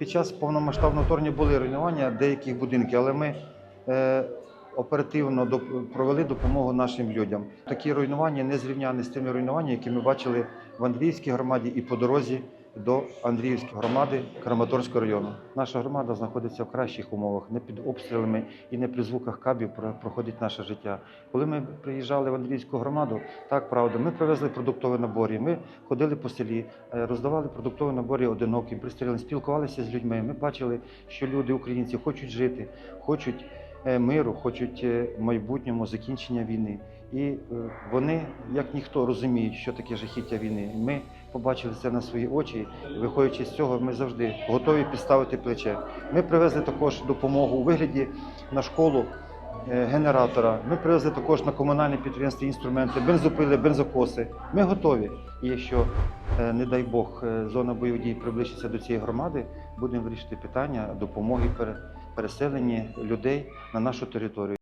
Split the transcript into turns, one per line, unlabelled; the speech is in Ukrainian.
Під час повномасштабного вторгнення були руйнування деяких будинків, але ми е, оперативно провели допомогу нашим людям. Такі руйнування не зрівняні з тими руйнуваннями, які ми бачили в Андріївській громаді і по дорозі до Андріївської громади Краматорського району. Наша громада знаходиться в кращих умовах, не під обстрілами і не при звуках кабів про- проходить наше життя. Коли ми приїжджали в Андріївську громаду, так правда, ми привезли продуктові набори. Ми ходили по селі, е, роздавали продуктові набори одиноким, пристріляним, спілкувалися з людьми. Ми бачили, що люди, українці, хочуть жити, хочуть миру, хочуть е, майбутньому закінчення війни. І е, вони, як ніхто, розуміють, що таке жахіття війни. Ми побачили це на свої очі. Виходячи з цього, ми завжди готові підставити плече. Ми привезли також допомогу у вигляді на школу е, генератора. Ми привезли також на комунальне підприємство інструменти, бензопили, бензокоси. Ми готові. І якщо, е, не дай Бог, е, зона бойових дій приближиться до цієї громади, будемо вирішити питання допомоги пере- переселенні людей на нашу територію.